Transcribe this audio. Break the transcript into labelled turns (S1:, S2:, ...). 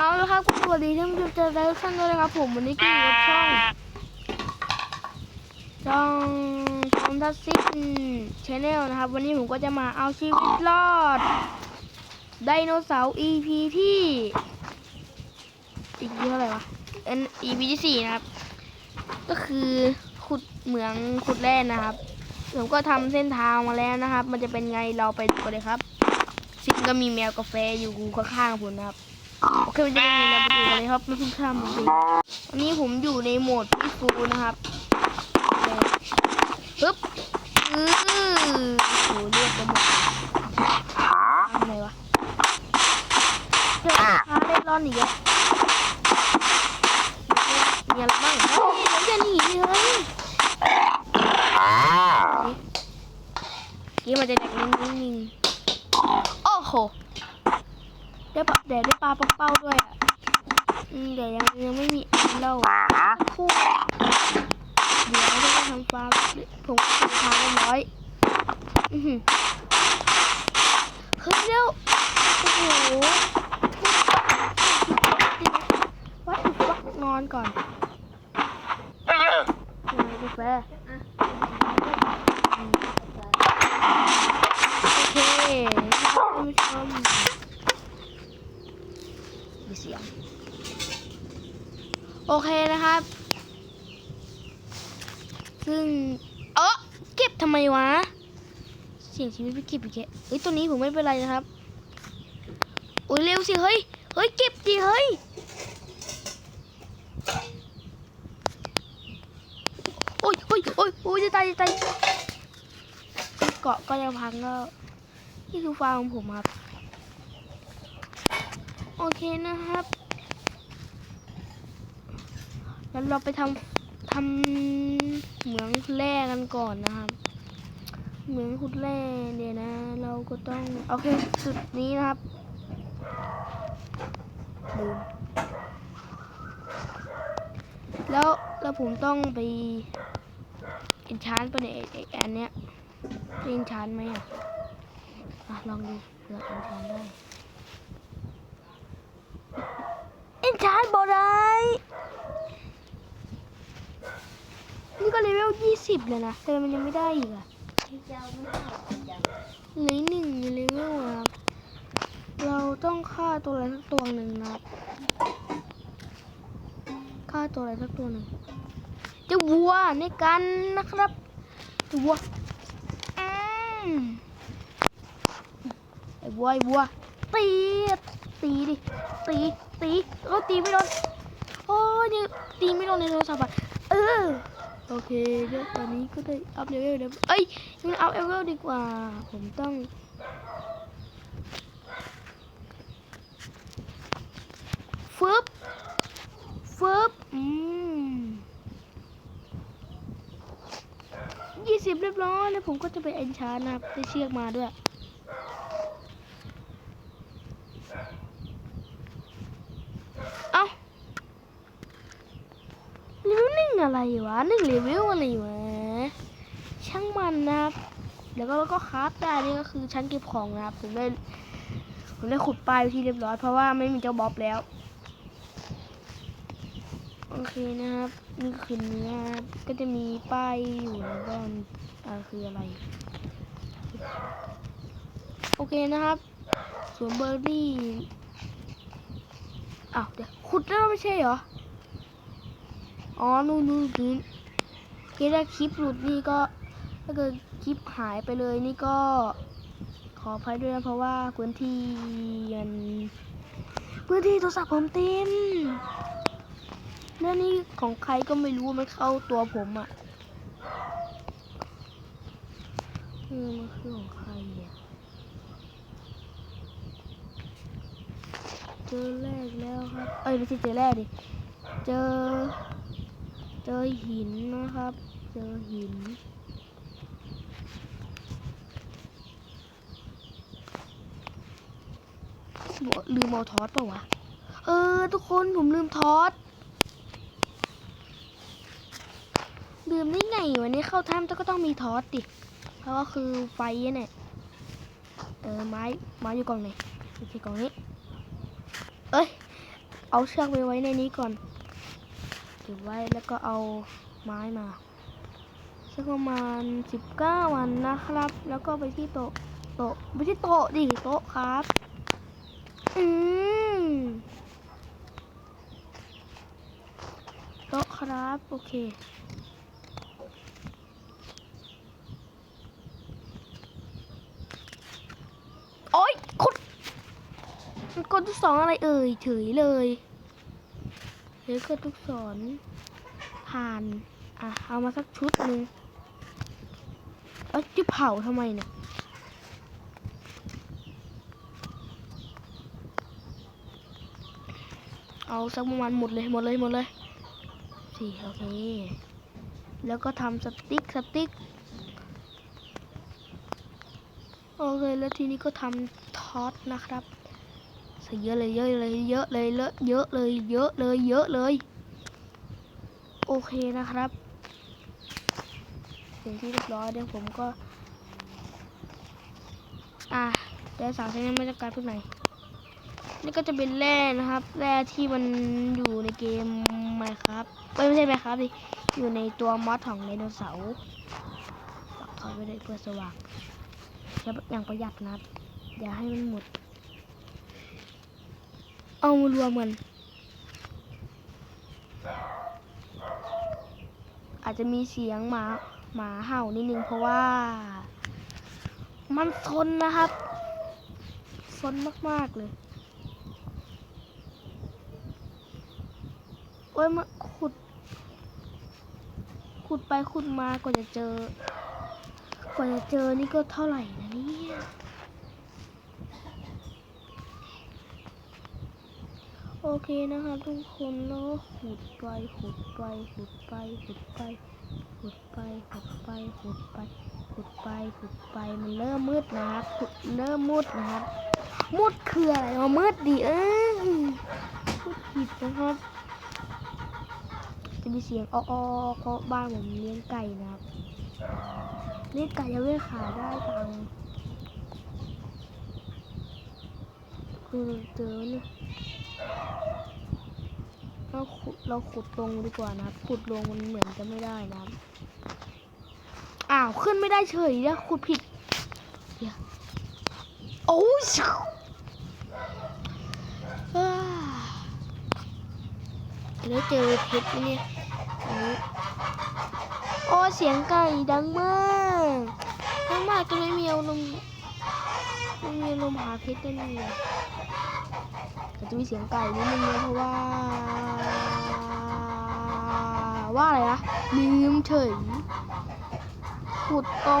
S1: เอาละครับสวัสดีท่านผู้ชมเจอแล้วท่านด้วยนะครับผมวันนี้ก็อยู่กับช่องช่องทอมทัสซินชแนลนะครับ วันนี้ผมก็จะมาเอาชีวิตรอด ไดโนเสาร์ EP ที่อีกเท่าไหร่วะเอ็น EP ที่สี่นะครับ ก็คือขุดเหมืองขุดแร่นะครับ ผมก็ทำเส้นทางมาแล้วนะครับ มันจะเป็นไงเราไปดูกันเลยครับซึ่งก็มีแมวกาแฟอยู่ข้างๆผมนะครับ โอเคมันจะเป็นยังไงเราไปดูกันเลยครับไม่เพิ่งข้ามมันสิวันนี้ผมอยู่ในโหมดพี่ฟูนะครับปึ๊บอือโหเรียกไปหมดทำไงวะเฮ้ยพาเล่นร่อนอีกแล้วมีอะไรบ้างเฮ้ยเราจะหนีเฮ้ยกี้มันจะแดกนิ่งๆโอ้โห ได้ปะเดี๋ยวได้ปลาปักเป้าด้วยอะอืมเดี๋ยวยังยังไม่มีอันเล่าคู่เดี๋ยวเราจะทำฟาร์มผมก็ทำฟาร์มเรียบร้อยอือหือเฮ้ยเร็วโอ้โหวัดวัดนอนก่อนนอนกาแฟอืมโอเคท่านผู้ชม มีเสียง โอเคนะครับ ซึ่ง เออเก็บทำไมวะ เสียงชีวิตไปเก็บอีกแค่เฮ้ยตัวนี้ผมไม่เป็นไรนะครับ โอ้ยเร็วสิ เฮ้ย เฮ้ย เก็บดิเฮ้ย โอ้ยโอ้ยโอ้ยโอ้ยจะตายจะตายเกาะก็จะพังแล้วนี่คือฟาร์มของผมครับ โอเคนะครับ แล้วเราไปทำทำเหมืองแร่กันก่อนนะครับเหมืองขุดแร่เดี๋ยนะ เราก็ต้องโอเคจุดนี้นะครับลืมแล้วแล้วผมต้องไปเอ็นชานไปในไอ้ไอ้อันเนี้ยเอ็นชานไหมอะอะลองดูเผื่อเอ็นชานได้เอ็นชาร์ดบอได้นี่ ก็เลเวลยี่สิบเลยนะแต่มันยังไม่ได้อีกอะเหลือหนึ่งเลเวลอะครับเราต้องฆ่าตัวอะไรสักตัวหนึ่งนะฆ่าตัวอะไรสักตัวหนึ่งจะวัวในกันนะครับวัวไอ้วัวไอ้วัวตีตีดิตีตีเออตีไม่โดนโอ้ยตีไม่โดนในโทรศัพท์อะเออ โอเคเดี๋ยวตอนนี้ก็ได้อัพเลเวลเดี๋ยวเอ้ยยังอัพเลเวลดีกว่า ผมต้องฟึบฟึบอืมยี่สิบเรียบร้อยแล้วผมก็จะไปเอนชาร์นะครับได้เชือกมาด้วย เอ้าเลเวลหนึ่ง อะไรวะหนึ่งเลเวอะไรวะช่างมันนะครับแล้วก็แล้วก็คราฟได้นี่ก็คือชั้นเก็บของนะครับผมได้ผมได้ขุดป้ายไว้ที่เรียบร้อยเพราะว่าไม่มีเจ้าบ๊อบแล้วโอเคนะครับนี่คือเนื้อก็จะมีป้ายอยู่แล้วก็อ่าคืออะไร โอเคนะครับสวนเบอร์รี่อ้าวเดี๋ยวขุดแล้วไม่ใช่เหรอ อ๋อนู่นนู่นนู่นโอเคถ้าคลิปหลุดนี่ก็ถ้าเกิดคลิปหายไปเลยนี่ก็ขออภัยด้วยนะเพราะว่าพื้นที่มันพื้นที่โทรศัพท์ผมเต็มแล้วนี่ของใครก็ไม่รู้มันเข้าตัวผมอะ่ะเออมันคือของใครอะเจอแรกแล้วครับ เอ้ยไม่ใช่เจอแรกดิ เจอ เจอหินนะครับ เจอหิน ลืมเอาทอสเปล่าวะ เออ ทุกคนผมลืมทอสลืมได้ไงวันนี้เข้าถ้ำก็ต้องมีทอสดิเพราะว่าคือไฟเนี่ยเออไม้ไม้อยู่กล่องไหนอยู่ที่กล่องนี้ เอ้ย เอาเชือกไปไว้ในนี้ก่อน ก็บไว้แล้วก็เอาไม้มาสักประมาณสิบเก้าวันนะครับ แล้วก็ไปที่โต๊ะโต๊ะไม่ใช่โต๊ะดิโต๊ะครับ อืมโต๊ะครับ โอเคโอ๊ยคุดมันกดทุกสองอะไรเอ่ยเฉยเลย เดี๋ยวกดทุกสอนผ่าน อะ เอามาสักชุดหนึ่งเอ้ยจะเผาทำไมเนี่ยเอาสักประมาณหมดเลยหมดเลยหมดเลยสี่โอเค แล้วก็ทำสติ๊กสติ๊กโอเคแล้วทีนี้ก็ทำทอสนะครับ เยอะเลยเยอะเลยเยอะเลยเยอะเลยเยอะเลยเยอะเลย โอเคนะครับเสร็จที่เรียบร้อยเดี๋ยวผมก็ อะได้สารชนิดมาจากการพวกไหนนี่ก็จะเป็นแร่นะครับ แร่ที่มันอยู่ในเกมไหมครับไม่ใช่ไหมครับดิอยู่ในตัวมอสของไดโนเสาร์ปักทอยไว้เลยเพื่อสว่างอย่างประหยัดนะครับอย่าให้มันหมด เอามารวมกัน อาจจะมีเสียงหมาหมาเห่านิดนึงเพราะว่า มันซนนะครับซนมาก ๆ เลย โอ้ยมาขุด ขุดไปขุดมากว่าจะเจอกว่าจะเจอนี่ก็เท่าไหร่นะเนี่ย โอเคนะคะทุกคนแล้วก็ขุดไปขุดไปขุดไปขุดไปขุดไปขุดไปขุดไปขุดไปขุดไปมันเริ่มมืดนะครับขุดเริ่มมืดนะครับมืดคืออะไรมามืดดิเออพูดผิดนะครับ จะมีเสียงอ้อเพราะบ้านผมเลี้ยงไก่นะครับนี่ไก่ยังไม่ขายได้ตังค์คือเจอเนี่ย เราขุดเราขุดลงดีกว่านะขุดลงมันเหมือนจะไม่ได้นะอ้าวขึ้นไม่ได้เฉยเนี่ยขุดผิดเดี๋ยวโอ้ยแล้วเจอเพชรเนี่ยโอ้เสียงไก่ดังมากดังมากจนไม่มีอารมณ์ไม่มีอารมณ์หาเพชรกันเลย จะมีเสียงไก่นิดนึงนะเพราะว่า ว่าอะไรนะลืมเฉยขุดตรง